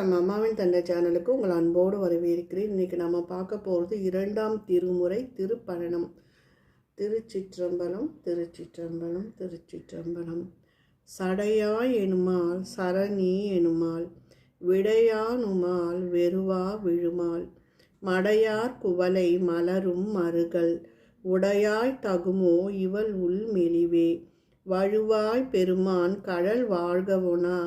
என் அம்மாவின் தந்தை சேனலுக்கு உங்கள் அன்போடு வரவேற்கிறேன். இன்றைக்கி நம்ம பார்க்க போகிறது இரண்டாம் திருமுறை திருப்பயணம். திருச்சிற்றம்பலம் திருச்சிற்றம்பலம் திருச்சிற்றம்பலம். சடையாய் எனுமால் சரணி எனுமால் விடையானுமால் வெறுவா விழுமால். மடையார் குவலை மலரும் மருகள் உடையாய் தகுமோ இவள் உள் மெலிவே. வழுவாய் பெருமான் கடல் வாழ்கவொனா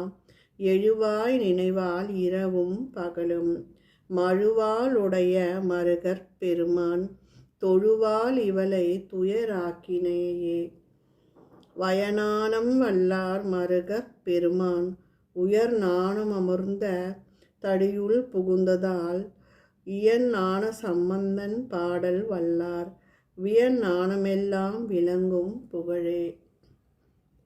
எழுவாய் நினைவால் இரவும் பகலும். மழுவாளுடைய மருகற் பெருமான் தொழுவால் இவளை துயராக்கினேயே. வயனானம் வல்லார் மருகற் பெருமான் உயர் நாணம் அமர்ந்த தடியுள் புகுந்ததால் இயன் நாண சம்பந்தன் பாடல் வல்லார். வியன் நாணமெல்லாம் விளங்கும் புகழே.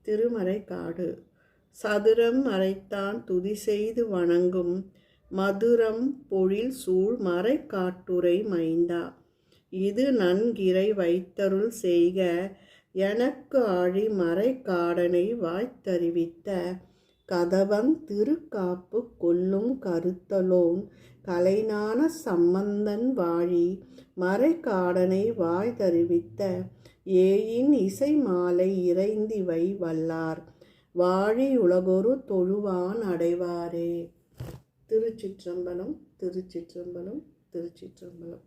திருமறை காடு சதுரம் மறைத்தான் துதி செய்து வணங்கும். மதுரம் பொழில் சூழ் மறை காட்டுரை மைந்தா. இது நன்கிரை வைத்தருள் செய்க எனக்கு ஆழி மறை காடனை வாய்த்தறிவித்த. கதவன் திருக்காப்பு கொல்லும் கருத்தலோன் கலைஞான சம்பந்தன் வாழி மறை காடனை வாய்தறிவித்த ஏயின் இசை மாலை இறைந்திவை வல்லார். வாழி உலகொரு தொழுவான் அடைவாரே. திருச்சிற்றம்பலம் திருச்சிற்றம்பலம் திருச்சிற்றம்பலம்.